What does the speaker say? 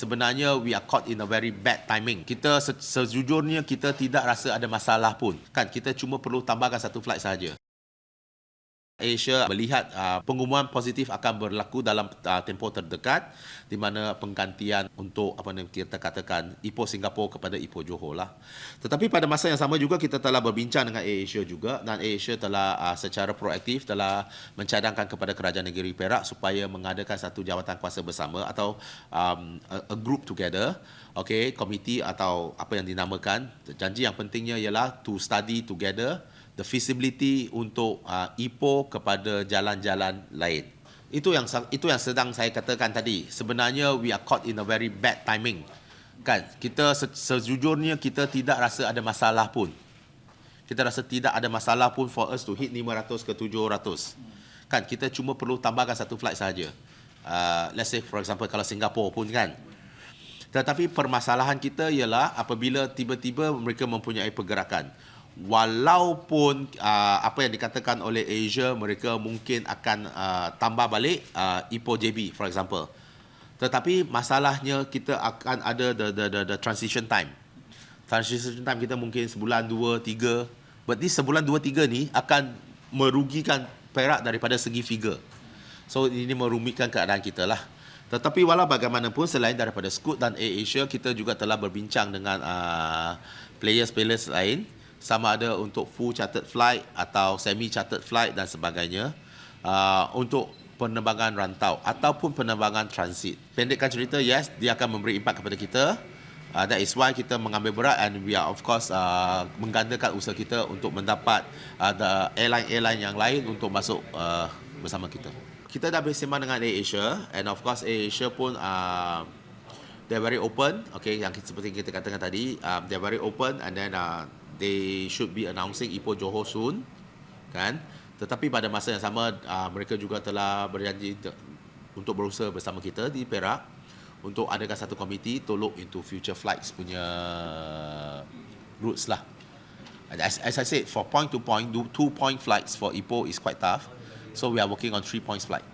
sebenarnya we are caught in a very bad timing. Kita se- sejujurnya kita tidak rasa ada masalah pun. Kan kita cuma perlu tambahkan satu flight saja. Asia melihat uh, pengumuman positif akan berlaku dalam uh, tempoh terdekat di mana penggantian untuk apa yang kita katakan Ipoh Singapura kepada Ipoh Johor lah. Tetapi pada masa yang sama juga kita telah berbincang dengan AirAsia juga dan AirAsia telah uh, secara proaktif telah mencadangkan kepada kerajaan negeri Perak supaya mengadakan satu jawatan kuasa bersama atau um, a, a group together okay, komiti atau apa yang dinamakan janji yang pentingnya ialah to study together the feasibility untuk uh, Ipoh kepada jalan-jalan lain. Itu yang itu yang sedang saya katakan tadi. Sebenarnya we are caught in a very bad timing. Kan? Kita se- sejujurnya kita tidak rasa ada masalah pun. Kita rasa tidak ada masalah pun for us to hit 500 ke 700. Kan kita cuma perlu tambahkan satu flight saja. Uh, let's say for example kalau Singapore pun kan. Tetapi permasalahan kita ialah apabila tiba-tiba mereka mempunyai pergerakan walaupun uh, apa yang dikatakan oleh Asia mereka mungkin akan uh, tambah balik uh, Ipoh JB for example. Tetapi masalahnya kita akan ada the, the the the transition time. Transition time kita mungkin sebulan dua tiga. This sebulan dua tiga ni akan merugikan Perak daripada segi figure. So ini merumitkan keadaan kita lah. Tetapi walau bagaimanapun selain daripada Scoot dan Air Asia kita juga telah berbincang dengan uh, players-players lain sama ada untuk full chartered flight atau semi chartered flight dan sebagainya uh, untuk penerbangan rantau ataupun penerbangan transit. Pendekkan cerita, yes, dia akan memberi impak kepada kita. Uh, that is why kita mengambil berat and we are of course uh, menggandakan usaha kita untuk mendapat uh, the airline-airline yang lain untuk masuk uh, bersama kita. Kita dah bersama dengan AirAsia and of course AirAsia pun uh, they're very open. Okay, yang seperti kita katakan tadi, um, they're very open and then uh, they should be announcing Ipoh Johor soon kan? Tetapi pada masa yang sama uh, mereka juga telah berjanji te- untuk berusaha bersama kita di Perak untuk adakan satu komiti to look into future flights punya routes lah. As, as I said for point to point do two point flights for Ipoh is quite tough. So we are working on three points flight